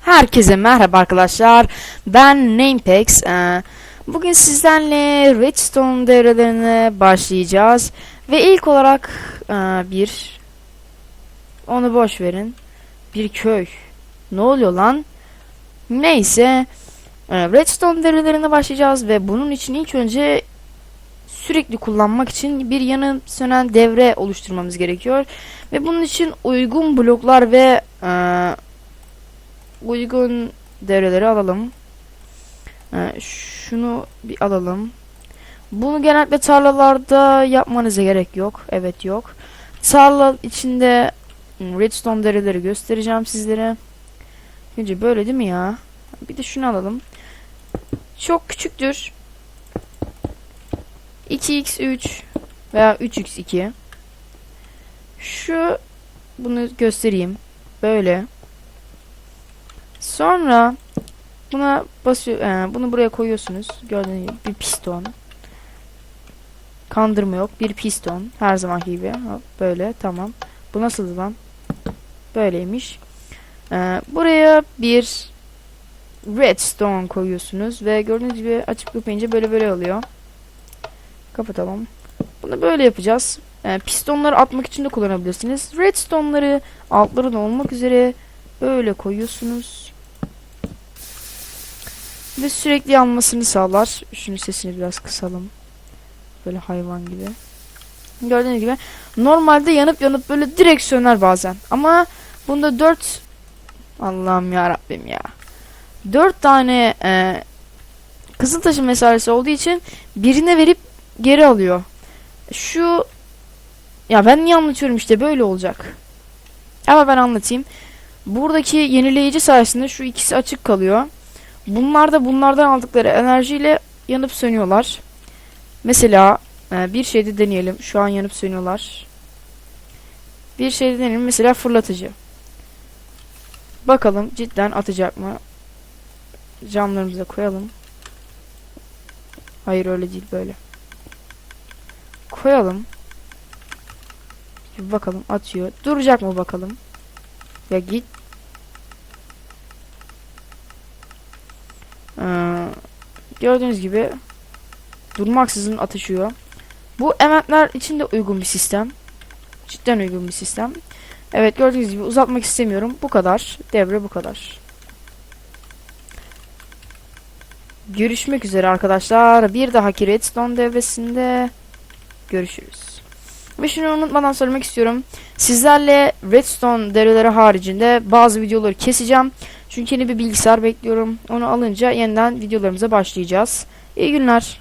Herkese merhaba arkadaşlar. Ben Namepex. Ee, Bugün sizlerle Redstone devrelerine başlayacağız. Ve ilk olarak ee, bir onu boş verin. Bir köy. Ne oluyor lan? Neyse. Ee, Redstone devrelerine başlayacağız ve bunun için ilk önce sürekli kullanmak için bir yanı sönen devre oluşturmamız gerekiyor. Ve bunun için uygun bloklar ve ee, uygun devreleri alalım. Ee, şunu bir alalım. Bunu genellikle tarlalarda yapmanıza gerek yok. Evet yok. Tarla içinde redstone devreleri göstereceğim sizlere. Önce böyle değil mi ya? Bir de şunu alalım. Çok küçüktür. 2x3 veya 3x2. Şu bunu göstereyim. Böyle. Sonra buna basıyor, e, bunu buraya koyuyorsunuz. Gördüğünüz gibi bir piston. Kandırma yok. Bir piston. Her zamanki gibi. Böyle tamam. Bu nasıl lan? Böyleymiş. E, buraya bir redstone koyuyorsunuz ve gördüğünüz gibi açıp kapayınca böyle böyle oluyor. Kapatalım. Bunu böyle yapacağız. E, pistonları atmak için de kullanabilirsiniz. Redstone'ları altları da olmak üzere böyle koyuyorsunuz. Ve sürekli yanmasını sağlar. Şunun sesini biraz kısalım. Böyle hayvan gibi. Gördüğünüz gibi normalde yanıp yanıp böyle direkt söner bazen. Ama bunda 4 Allah'ım ya Rabbim ya. 4 tane e, Kızıltaşı meselesi olduğu için birine verip geri alıyor. Şu ya ben niye anlatıyorum işte böyle olacak. Ama ben anlatayım. Buradaki yenileyici sayesinde şu ikisi açık kalıyor. Bunlar da bunlardan aldıkları enerjiyle yanıp sönüyorlar. Mesela e, bir şeyde deneyelim. Şu an yanıp sönüyorlar. Bir şeyde deneyelim. Mesela fırlatıcı. Bakalım cidden atacak mı? Camlarımıza koyalım. Hayır öyle değil böyle. Koyalım. Bir bakalım atıyor. Duracak mı bakalım. Ya git. Ee, gördüğünüz gibi durmaksızın atışıyor. Bu ementler için de uygun bir sistem. Cidden uygun bir sistem. Evet gördüğünüz gibi uzatmak istemiyorum. Bu kadar. Devre bu kadar. Görüşmek üzere arkadaşlar. Bir dahaki Redstone devresinde görüşürüz. Ve şunu unutmadan söylemek istiyorum. Sizlerle Redstone devreleri haricinde bazı videoları keseceğim. Çünkü yeni bir bilgisayar bekliyorum. Onu alınca yeniden videolarımıza başlayacağız. İyi günler.